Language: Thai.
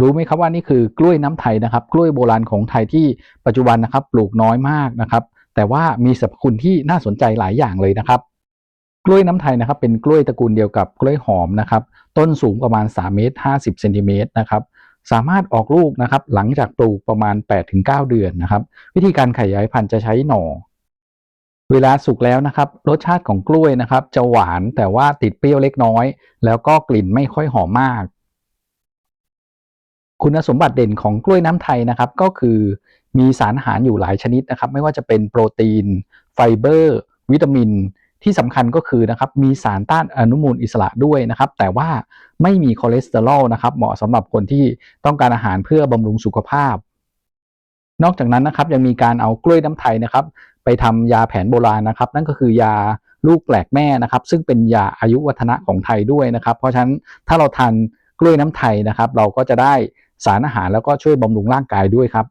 รู้ไหมครับว่านี่คือกล้วยน้ำไทยนะครับ กล้วยโบราณของไทยที่ปัจจุบันนะครับปลูกน้อยมากนะครับ แต่ว่ามีสรรพคุณที่น่าสนใจหลายอย่างเลยนะครับกล้วยน้ำไทยนะครับเป็นกล้วยตระกูลเดียวกับกล้วยหอมนะครับ ต้นสูงประมาณ3เมตร50เซนติเมตรนะครับสามารถออกลูกนะครับ หลังจากปลูกประมาณ 8-9 เดือนนะครับ วิธีการขยายพันธุ์จะใช้หน่อ เวลาสุกแล้วนะครับ รสชาติของกล้วยนะครับ จะหวานแต่ว่าติดเปรี้ยวเล็กน้อย แล้วก็กลิ่นไม่ค่อยหอมมาก คุณสมบัติเด่นของกล้วยน้ำไทยนะครับ ก็คือมีสารอาหารอยู่หลายชนิดนะครับ ไม่ว่าจะเป็นโปรตีน ไฟเบอร์ วิตามิน ที่สำคัญก็คือนะครับมีสารต้านอนุมูลอิสระด้วยนะครับ แต่ว่าไม่มีคอเลสเตอรอลนะครับ เหมาะสำหรับคนที่ต้องการอาหารเพื่อบำรุงสุขภาพ นอกจากนั้นนะครับยังมีการเอากล้วยน้ำไทยนะครับ ไปทำยาแผนโบราณนะครับ นั่นก็คือยาลูกแปลกแม่นะครับ ซึ่งเป็นยาอายุวัฒนะของไทยด้วยนะครับ เพราะฉะนั้นถ้าเราทานกล้วยน้ำไทยนะครับ เราก็จะได้ สารอาหารแล้วก็ช่วยบำรุงร่างกายด้วยครับ